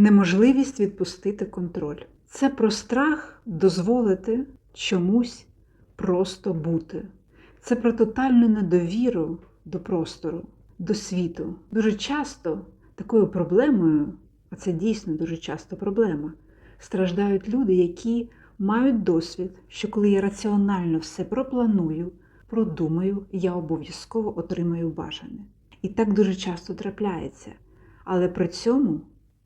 Неможливість відпустити контроль. Це про страх дозволити чомусь просто бути. Це про тотальну недовіру до простору, до світу. Дуже часто такою проблемою, а це дійсно дуже часто проблема, страждають люди, які мають досвід, що коли я раціонально все пропланую, продумаю, я обов'язково отримаю бажане. І так дуже часто трапляється. Але при цьому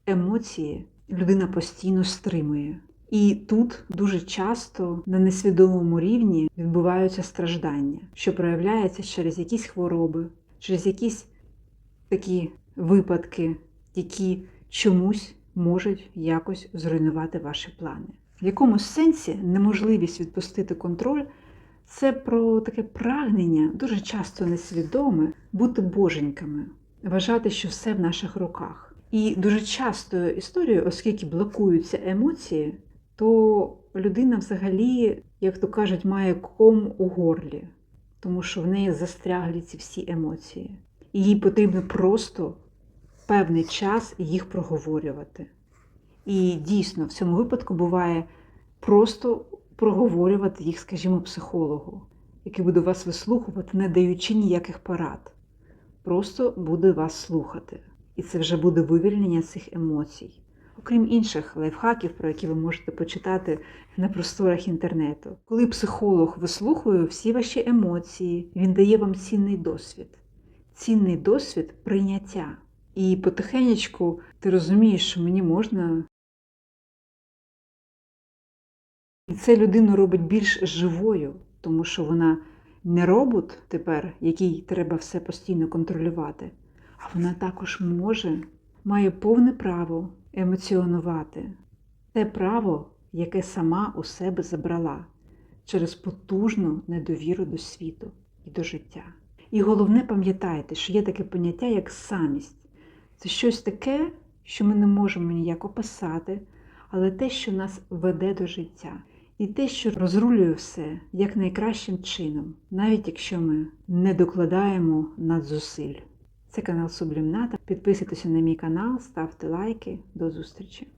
емоції людина постійно стримує. І тут дуже часто на несвідомому рівні відбуваються страждання, що проявляється через якісь хвороби, через якісь такі випадки, які чомусь можуть якось зруйнувати ваші плани. В якомусь сенсі неможливість відпустити контроль це про таке прагнення, дуже часто несвідоме, бути боженьками, вважати, що все в наших руках. І дуже часто історією, оскільки блокуються емоції, то людина взагалі, як то кажуть, має ком у горлі, тому що в неї застрягли ці всі емоції. І їй потрібно просто певний час їх проговорювати. І дійсно, в цьому випадку буває просто проговорювати їх, скажімо, психологу, який буде вас вислухувати, не даючи ніяких порад. Просто буде вас слухати. І це вже буде вивільнення цих емоцій. Окрім інших лайфхаків, про які ви можете почитати на просторах інтернету. Коли психолог вислухує всі ваші емоції, він дає вам цінний досвід. Цінний досвід прийняття. І потихенечку ти розумієш, що мені можна. І це людину робить більш живою, тому що вона не робот тепер, який треба все постійно контролювати, а вона також може, має повне право емоціонувати. Те право, яке сама у себе забрала через потужну недовіру до світу і до життя. І головне, пам'ятайте, що є таке поняття, як самість. Це щось таке, що ми не можемо ніяк описати, але те, що нас веде до життя. І те, що розрулює все як найкращим чином, навіть якщо ми не докладаємо надзусиль. Це канал Сублімната. Підписуйтеся на мій канал, ставте лайки. До зустрічі!